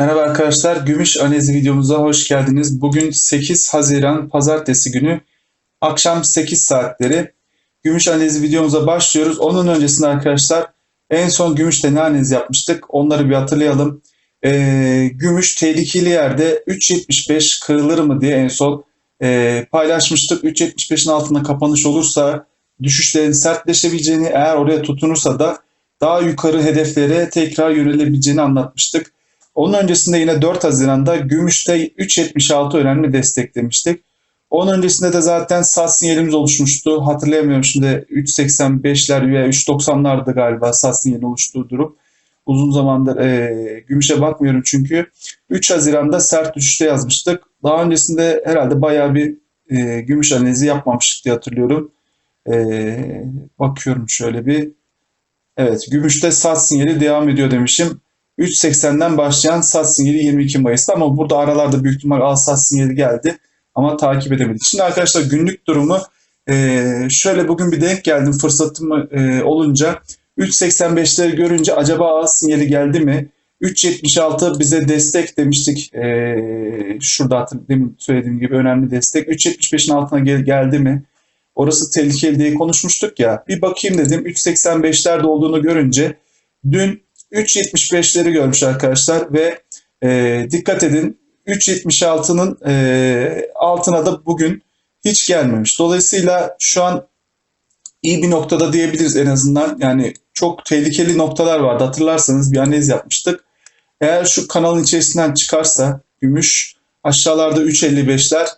Merhaba arkadaşlar, Gümüş Anezi videomuza hoş geldiniz. Bugün 8 Haziran Pazartesi günü akşam 8 saatleri Gümüş Anezi videomuza başlıyoruz. Onun öncesinde arkadaşlar en son Gümüş'te ne analiz yapmıştık onları bir hatırlayalım. Ee, Gümüş tehlikeli yerde 3.75 kırılır mı diye en son e, paylaşmıştık. 3.75'in altında kapanış olursa düşüşlerin sertleşebileceğini eğer oraya tutunursa da daha yukarı hedeflere tekrar yönelebileceğini anlatmıştık. Onun öncesinde yine 4 Haziran'da Gümüş'te 3.76 önemli desteklemiştik. Onun öncesinde de zaten sat sinyalimiz oluşmuştu. Hatırlayamıyorum şimdi 3.85'ler veya 3.90'lardı galiba sat sinyali oluştuğu durum. Uzun zamandır e, Gümüş'e bakmıyorum çünkü. 3 Haziran'da sert düşüşte yazmıştık. Daha öncesinde herhalde bayağı bir e, Gümüş analizi yapmamıştık diye hatırlıyorum. E, bakıyorum şöyle bir. Evet, Gümüş'te sat sinyali devam ediyor demişim. 3.80'den başlayan sat sinyali 22 Mayıs'ta ama burada aralarda büyük ihtimal al sat sinyali geldi ama takip edemedik. Şimdi arkadaşlar günlük durumu e, şöyle bugün bir denk geldim fırsatım e, olunca 3.85'leri görünce acaba al sinyali geldi mi? 3.76 bize destek demiştik. E, şurada demin söylediğim gibi önemli destek. 3.75'in altına gel, geldi mi? Orası tehlikeli diye konuşmuştuk ya. Bir bakayım dedim. 3.85'lerde olduğunu görünce dün 3.75'leri görmüş arkadaşlar ve e, dikkat edin 3.76'nın e, altına da bugün hiç gelmemiş. Dolayısıyla şu an iyi bir noktada diyebiliriz en azından. Yani çok tehlikeli noktalar vardı. Hatırlarsanız bir analiz yapmıştık. Eğer şu kanalın içerisinden çıkarsa gümüş aşağılarda 3.55'ler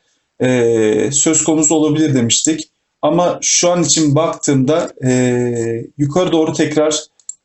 e, söz konusu olabilir demiştik. Ama şu an için baktığımda e, yukarı doğru tekrar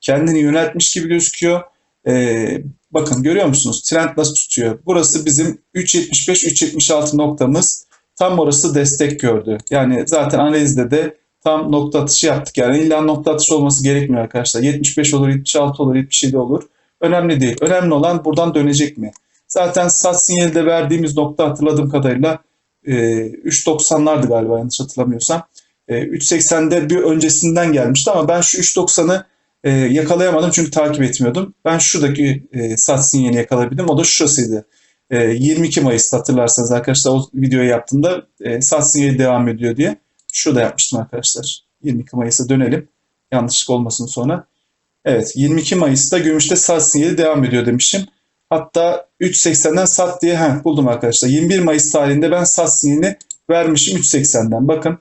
kendini yöneltmiş gibi gözüküyor. Ee, bakın görüyor musunuz? Trend nasıl tutuyor? Burası bizim 3.75-3.76 noktamız. Tam orası destek gördü. Yani zaten analizde de tam nokta atışı yaptık. Yani illa nokta atışı olması gerekmiyor arkadaşlar. 75 olur, 76 olur, 77 olur. Önemli değil. Önemli olan buradan dönecek mi? Zaten sat sinyali de verdiğimiz nokta hatırladığım kadarıyla e, 3.90'lardı galiba yanlış hatırlamıyorsam. E, 3.80'de bir öncesinden gelmişti ama ben şu 3.90'ı e, yakalayamadım çünkü takip etmiyordum. Ben şuradaki e, sat sinyalini yakalayabildim. O da şurasıydı. E, 22 Mayıs hatırlarsanız arkadaşlar o videoyu yaptığımda e, sat sinyali devam ediyor diye. Şurada yapmıştım arkadaşlar. 22 Mayıs'a dönelim. Yanlışlık olmasın sonra. Evet 22 Mayıs'ta gümüşte sat sinyali devam ediyor demişim. Hatta 3.80'den sat diye heh, buldum arkadaşlar. 21 Mayıs tarihinde ben sat sinyalini vermişim 3.80'den. Bakın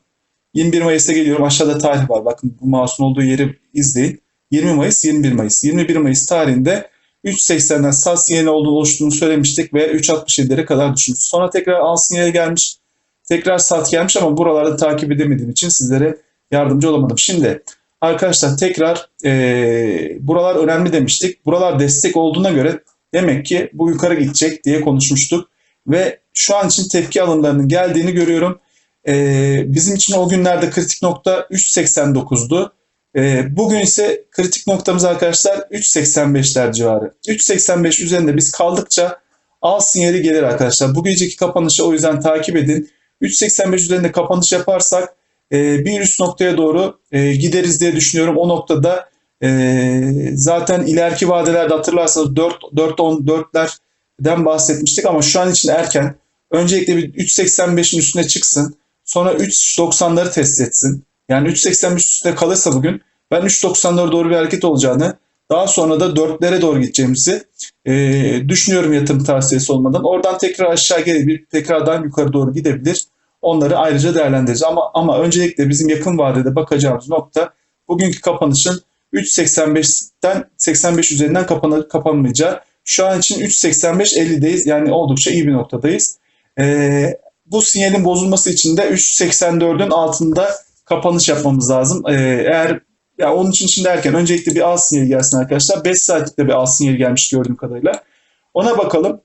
21 Mayıs'a geliyorum. Aşağıda tarih var. Bakın bu mouse'un olduğu yeri izleyin. 20 Mayıs, 21 Mayıs. 21 Mayıs tarihinde 3.80'den sal sinyali oluştuğunu söylemiştik ve 3.67'lere kadar düşmüş. Sonra tekrar al sinyali gelmiş. Tekrar sat gelmiş ama buralarda takip edemediğim için sizlere yardımcı olamadım. Şimdi arkadaşlar tekrar e, buralar önemli demiştik. Buralar destek olduğuna göre demek ki bu yukarı gidecek diye konuşmuştuk. Ve şu an için tepki alımlarının geldiğini görüyorum. E, bizim için o günlerde kritik nokta 3.89'du. E, bugün ise kritik noktamız arkadaşlar 3.85'ler civarı. 3.85 üzerinde biz kaldıkça al sinyali gelir arkadaşlar. Bu geceki kapanışı o yüzden takip edin. 3.85 üzerinde kapanış yaparsak e, bir üst noktaya doğru e, gideriz diye düşünüyorum. O noktada e, zaten ileriki vadelerde hatırlarsanız 4 4 10 4'lerden bahsetmiştik ama şu an için erken. Öncelikle bir 3.85'in üstüne çıksın. Sonra 3.90'ları test etsin. Yani 3.85 üstünde kalırsa bugün ben 3.90'lara doğru bir hareket olacağını daha sonra da 4'lere doğru gideceğimizi e, düşünüyorum yatırım tavsiyesi olmadan. Oradan tekrar aşağı gelebilir, tekrardan yukarı doğru gidebilir. Onları ayrıca değerlendireceğiz. Ama, ama öncelikle bizim yakın vadede bakacağımız nokta bugünkü kapanışın 3.85'ten 85 üzerinden kapanır, kapanmayacağı. Şu an için 3.85-50'deyiz. Yani oldukça iyi bir noktadayız. E, bu sinyalin bozulması için de 3.84'ün altında kapanış yapmamız lazım. Ee, eğer ya onun için şimdi erken öncelikle bir al sinyali gelsin arkadaşlar. 5 saatlikte bir al sinyali gelmiş gördüğüm kadarıyla. Ona bakalım.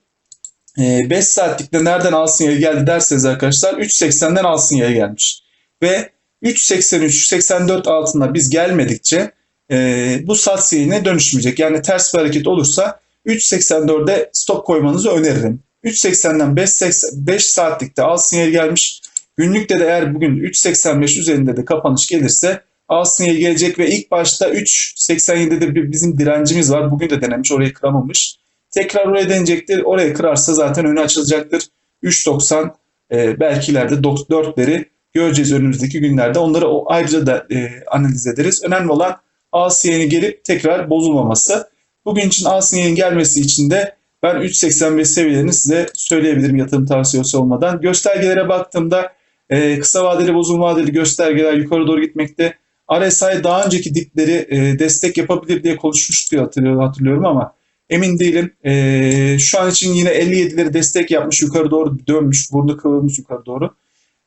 Ee, 5 saatlikte nereden al sinyali geldi derseniz arkadaşlar 3.80'den al sinyali gelmiş. Ve 3.83-84 altında biz gelmedikçe e, bu sat sinyaline dönüşmeyecek. Yani ters bir hareket olursa 3.84'de stop koymanızı öneririm. 3.80'den 5, 5 saatlikte al sinyali gelmiş. Günlükte de eğer bugün 3.85 üzerinde de kapanış gelirse al gelecek ve ilk başta 3.87'de bir bizim direncimiz var. Bugün de denemiş orayı kıramamış. Tekrar oraya deneyecektir. Oraya kırarsa zaten önü açılacaktır. 3.90 e, belki ileride 4'leri göreceğiz önümüzdeki günlerde. Onları ayrıca da e, analiz ederiz. Önemli olan A sinyalini gelip tekrar bozulmaması. Bugün için A sinyalinin gelmesi için de ben 3.85 seviyelerini size söyleyebilirim yatırım tavsiyesi olmadan. Göstergelere baktığımda e, kısa vadeli, uzun vadeli göstergeler yukarı doğru gitmekte. RSI daha önceki dipleri e, destek yapabilir diye konuşmuştuk hatırlıyorum, hatırlıyorum ama emin değilim. E, şu an için yine 57'leri destek yapmış, yukarı doğru dönmüş, burnu kıvrılmış yukarı doğru.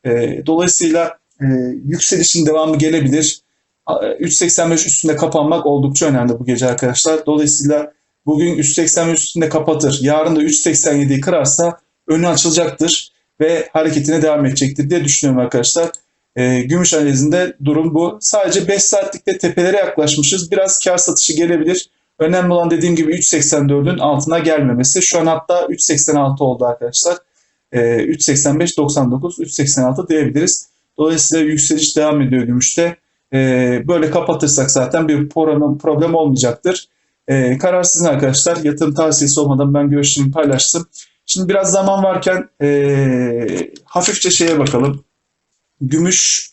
E, dolayısıyla e, yükselişin devamı gelebilir. A- 3.85 üstünde kapanmak oldukça önemli bu gece arkadaşlar. Dolayısıyla bugün 3.85 üstünde kapatır. Yarın da 3.87'yi kırarsa önü açılacaktır ve hareketine devam edecektir diye düşünüyorum arkadaşlar. E, gümüş analizinde durum bu. Sadece 5 saatlikte tepelere yaklaşmışız. Biraz kar satışı gelebilir. Önemli olan dediğim gibi 3.84'ün altına gelmemesi. Şu an hatta 3.86 oldu arkadaşlar. E, 3.85-99, 3.86 diyebiliriz. Dolayısıyla yükseliş devam ediyor gümüşte. E, böyle kapatırsak zaten bir problem, problem olmayacaktır. E, karar sizin arkadaşlar. Yatırım tavsiyesi olmadan ben görüşlerimi paylaştım. Şimdi biraz zaman varken e, hafifçe şeye bakalım. Gümüş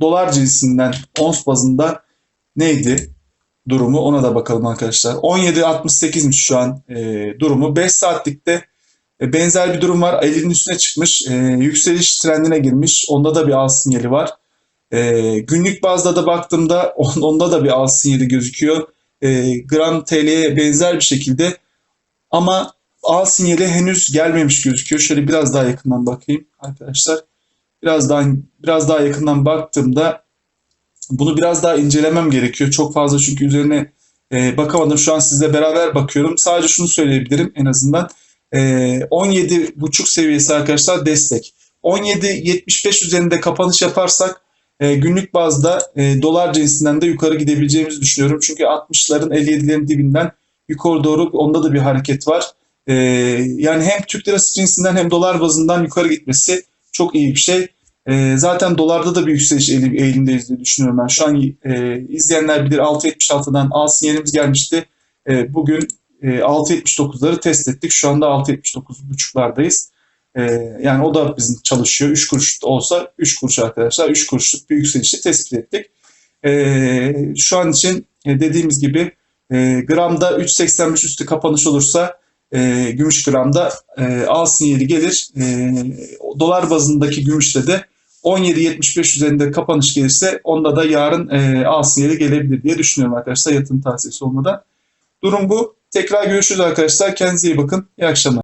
dolar cinsinden ons bazında neydi durumu ona da bakalım arkadaşlar. 17.68'miş şu an e, durumu. 5 saatlikte e, benzer bir durum var. 50'nin üstüne çıkmış. E, yükseliş trendine girmiş. Onda da bir al sinyali var. E, günlük bazda da baktığımda on- onda da bir al sinyali gözüküyor. E, gram TL'ye benzer bir şekilde ama al sinyali henüz gelmemiş gözüküyor. Şöyle biraz daha yakından bakayım arkadaşlar. Biraz daha biraz daha yakından baktığımda bunu biraz daha incelemem gerekiyor. Çok fazla çünkü üzerine e, bakamadım. Şu an sizle beraber bakıyorum. Sadece şunu söyleyebilirim en azından. E, 17.5 seviyesi arkadaşlar destek. 17.75 üzerinde kapanış yaparsak e, günlük bazda e, dolar cinsinden de yukarı gidebileceğimizi düşünüyorum. Çünkü 60'ların 57'lerin dibinden yukarı doğru onda da bir hareket var. E, yani hem Türk lirası cinsinden hem dolar bazından yukarı gitmesi çok iyi bir şey. E, zaten dolarda da bir yükseliş eğilim, eğilimdeyiz diye düşünüyorum ben. Şu an e, izleyenler bilir 6.76'dan al sinyalimiz gelmişti. E, bugün e, 6.79'ları test ettik. Şu anda 6.79.5'lardayız. E, yani o da bizim çalışıyor. 3 kuruş olsa 3 kuruş arkadaşlar. 3 kuruşluk bir yükselişi tespit ettik. E, şu an için e, dediğimiz gibi e, gramda 3.85 üstü kapanış olursa e, gümüş gramda e, al sinyali gelir. E, dolar bazındaki gümüşte de 17.75 üzerinde kapanış gelirse onda da yarın e, al sinyali gelebilir diye düşünüyorum arkadaşlar yatırım tavsiyesi olmadan. Durum bu. Tekrar görüşürüz arkadaşlar. Kendinize iyi bakın. İyi akşamlar.